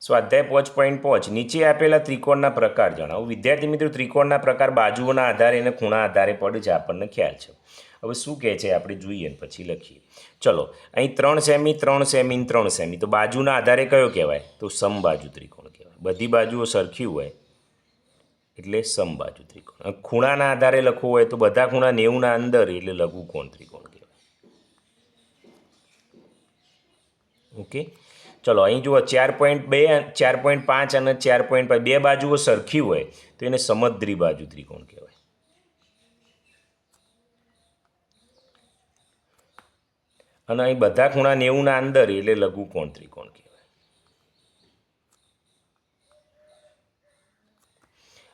સ્વાધ્યાય પોચ પોઈન્ટ પોચ. નીચે આપેલા ત્રિકોણના પ્રકાર જણાવો. વિદ્યાર્થી મિત્રો, ત્રિકોણના પ્રકાર બાજુઓના આધારે અને ખૂણા આધારે પડે છે આપણને ખ્યાલ છે. હવે શું કહે છે આપણે જોઈએ પછી લખીએ. ચલો, અહીં ત્રણ સેમી ત્રણ સેમી ત્રણ સેમી. તો બાજુના આધારે કયો કહેવાય? તો સમબાજુ ત્રિકોણ કહેવાય. બધી બાજુઓ સરખી હોય એટલે સમબાજુ ત્રિકોણ. ખૂણાના આધારે લખવું હોય તો બધા ખૂણા નેવુંના અંદર એટલે લઘુકોણ ત્રિકોણ કહેવાય. ઓકે? ચલો, અહીં જુઓ, ચાર પોઈન્ટ બે ચાર પોઈન્ટ પાંચ અને ચાર પોઈન્ટ બે બાજુઓ સરખી હોય તો એને સમદ્રી બાજુ ત્રિકોણ કહેવાય. અને અહીં બધા ખૂણા નેવુંના અંદર એટલે લઘુકોણ ત્રિકોણ કહેવાય.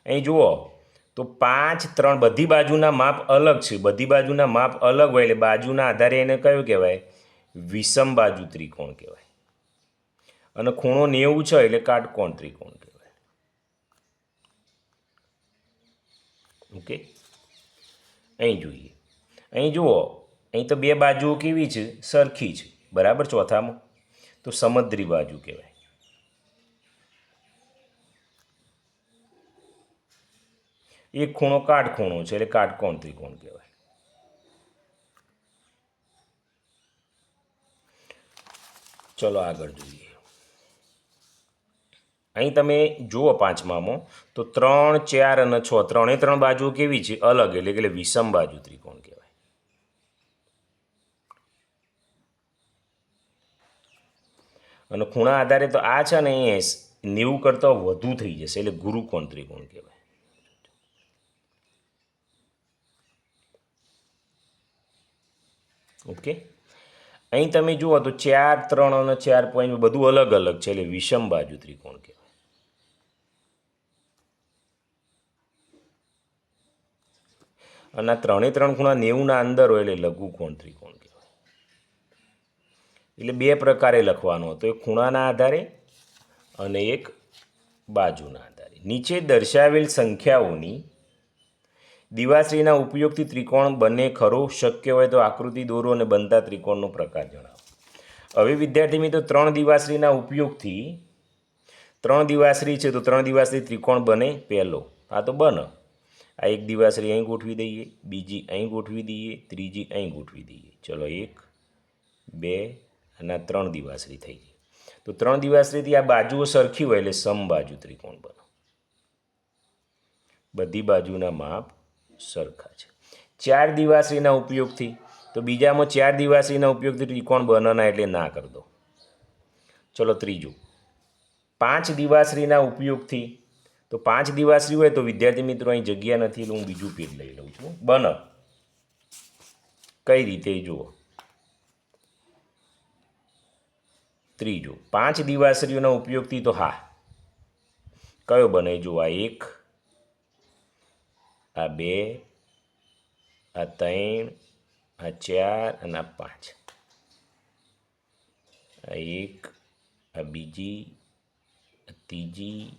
અહીં જુઓ, તો પાંચ, ત્રણ બધી બાજુના માપ અલગ છે. બધી બાજુના માપ અલગ હોય એટલે બાજુના આધારે એને કયું કહેવાય? વિષમ બાજુ ત્રિકોણ કહેવાય. અને ખૂણો નેવું છે એટલે કાટકોણ ત્રિકોણ કહેવાય. ઓકે? અહીં જોઈએ. અહીં જુઓ, અહીં તો બે બાજુઓ કેવી છે? સરખી છે. બરાબર ચોથામાં? તો સમદ્રી બાજુ કહેવાય. એક ખૂણો કાટખૂણો છે એટલે કાટકોણ ત્રિકોણ કહેવાય. ચલો આગળ જોઈએ. અહીં તમે જુઓ પાંચમામાં, તો ત્રણ, ચાર અને છ, ત્રણે ત્રણ બાજુઓ કેવી છે? અલગ, એટલે કે વિષમ બાજુ ત્રિકોણ કહેવાય. અને ખૂણા આધારે તો આ છે ને એ નેવું કરતાં વધુ થઈ જશે, એટલે ગુરુકોણ ત્રિકોણ કહેવાય. ઓકે? અહીં તમે જુઓ તો ચાર, ત્રણ અને ચાર પોઈન્ટ બધું અલગ અલગ છે, એટલે વિષમ બાજુ ત્રિકોણ કહેવાય. અને આ ત્રણે ત્રણ ખૂણા નેવુંના અંદર હોય એટલે લઘુકોણ ત્રિકોણ કહેવાય. એટલે બે પ્રકારે લખવાનો હતો. એક ખૂણાના આધારે અને એક બાજુના આધારે. નીચે દર્શાવેલ સંખ્યાઓની દિવાશ્રીના ઉપયોગથી ત્રિકોણ બને ખરો, શક્ય હોય તો આકૃતિ, દોરો અને બનતા ત્રિકોણનો પ્રકાર જણાવો. હવે વિદ્યાર્થી મિત્રો, ત્રણ દિવાશ્રીના ઉપયોગથી ત્રણ દિવાશ્રી છે તો ત્રણ દિવાશ્રી ત્રિકોણ બને પહેલો. આ તો બને. આ એક દિવાશ્રી અહીં ગોઠવી દઈએ, બીજી અહીં ગોઠવી દઈએ, ત્રીજી અહીં ગોઠવી દઈએ. ચલો એક, બે અને ત્રણ દિવાસરી થઈ ગઈ. તો ત્રણ દિવાશ્રીથી આ બાજુઓ સરખી હોય એટલે સમબાજુ ત્રિકોણ બનો. બધી બાજુના માપ સરખા છે. ચાર દિવાશ્રીના ઉપયોગથી, તો બીજામાં ચાર દિવાશ્રીના ઉપયોગથી ત્રિકોણ બનાના એટલે ના કરી દો. ચલો ત્રીજું. પાંચ દિવાશ્રીના ઉપયોગથી તો પાંચ દિવાશ્રી હોય તો વિદ્યાર્થી મિત્રો અહીં જગ્યા નથી એટલે હું બીજું પેજ લઈ લઉં છું. બન કઈ રીતે જુઓ. ત્રીજો. પાંચ દિવાસરીઓના ઉપયોગથી તો હા. કયો બને જુઓ. આ એક, આ બે, આ ત્રણ, આ ચાર અને આ પાંચ. આ એક, આ બીજી, આ ત્રીજી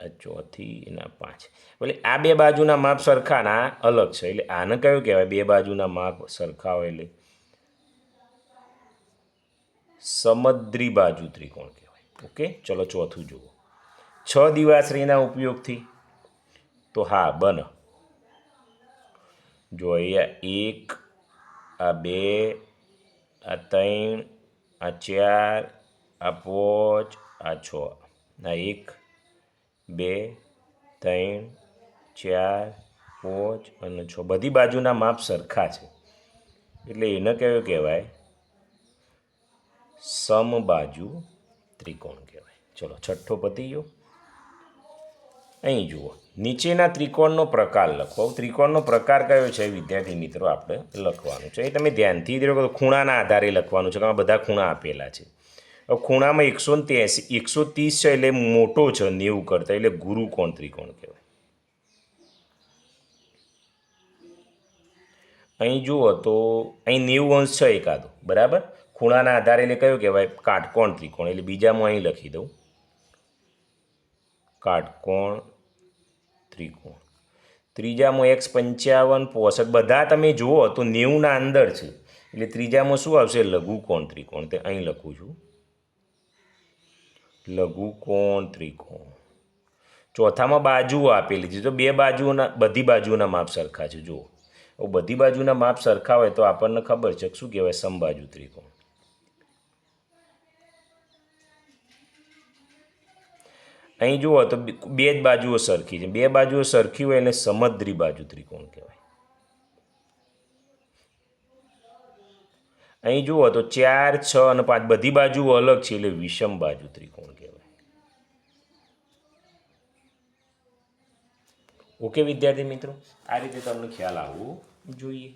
ચોથી એના પાંચ. એટલે આ બે બાજુના માપ સરખા ને અલગ છે. એટલે આને કયું કહેવાય? બે બાજુના માપ સરખા હોય એટલે સમદ્રી બાજુ ત્રિકોણ કહેવાય. ઓકે? ચલો ચોથું જુઓ. છ દિવાશ્રીના ઉપયોગથી? તો હા, બન. જો અહીંયા એક, આ બે, આ ત્રણ, આ ચાર, આ પાંચ, આ છ. આ એક બે, ત્રણ, ચાર, પાંચ અને છ. બધી બાજુના માપ સરખા છે. એટલે એને કયો કહેવાય? સમબાજુ ત્રિકોણ કહેવાય. ચલો, છઠ્ઠો પતી ગયો અહીં જુઓ. નીચેના ત્રિકોણનો પ્રકાર લખો. ત્રિકોણનો પ્રકાર કયો છે? વિદ્યાર્થી મિત્રો, આપણે લખવાનું છે. એ તમે ધ્યાનથી ખૂણાના આધારે લખવાનું છે, કે બધા ખૂણા આપેલા છે. ખૂણામાં એકસો ત્યાંસી, એકસો ત્રીસ છે એટલે મોટો છે, નેવું કરતાં, એટલે ગુરુ કોણ, ત્રિકોણ કહેવાય. અહીં જુઓ તો, અહીં નેવું અંશ છે એકાદો, બરાબર? ખૂણાના આધારે એટલે કયું કહેવાય? કાટકોણ, ત્રિકોણ, એટલે બીજામાં અહીં લખી દઉં. કાટકોણ, ત્રિકોણ. ત્રીજામાં એક્સ પંચાવન, પોસઠ, બધા તમે જુઓ તો નેવુંના અંદર છે. એટલે ત્રીજામાં શું આવશે? લઘુકોણ, ત્રિકોણ, તે અહીં લખું છું. લઘુકોણ ત્રિકોણ. ચોથામાં બાજુઓ આપેલી છે. તો બે બાજુઓના બધી બાજુઓના માપ સરખા છે. જુઓ. બધી બાજુના માપ સરખા હોય તો આપણને ખબર છે શું કહેવાય સમબાજુ ત્રિકોણ. અહીં જુઓ તો બે બે જ બાજુઓ સરખી છે. બે બાજુઓ સરખી હોય એને સમદ્રી બાજુ ત્રિકોણ કહેવાય. અહીં જુઓ તો ચાર, છ અને પાંચ, બધી બાજુઓ અલગ છે એટલે વિષમ બાજુ ત્રિકોણ કહેવાય. ઓકે વિદ્યાર્થી મિત્રો, આ રીતે તમને ખ્યાલ આવવો જોઈએ.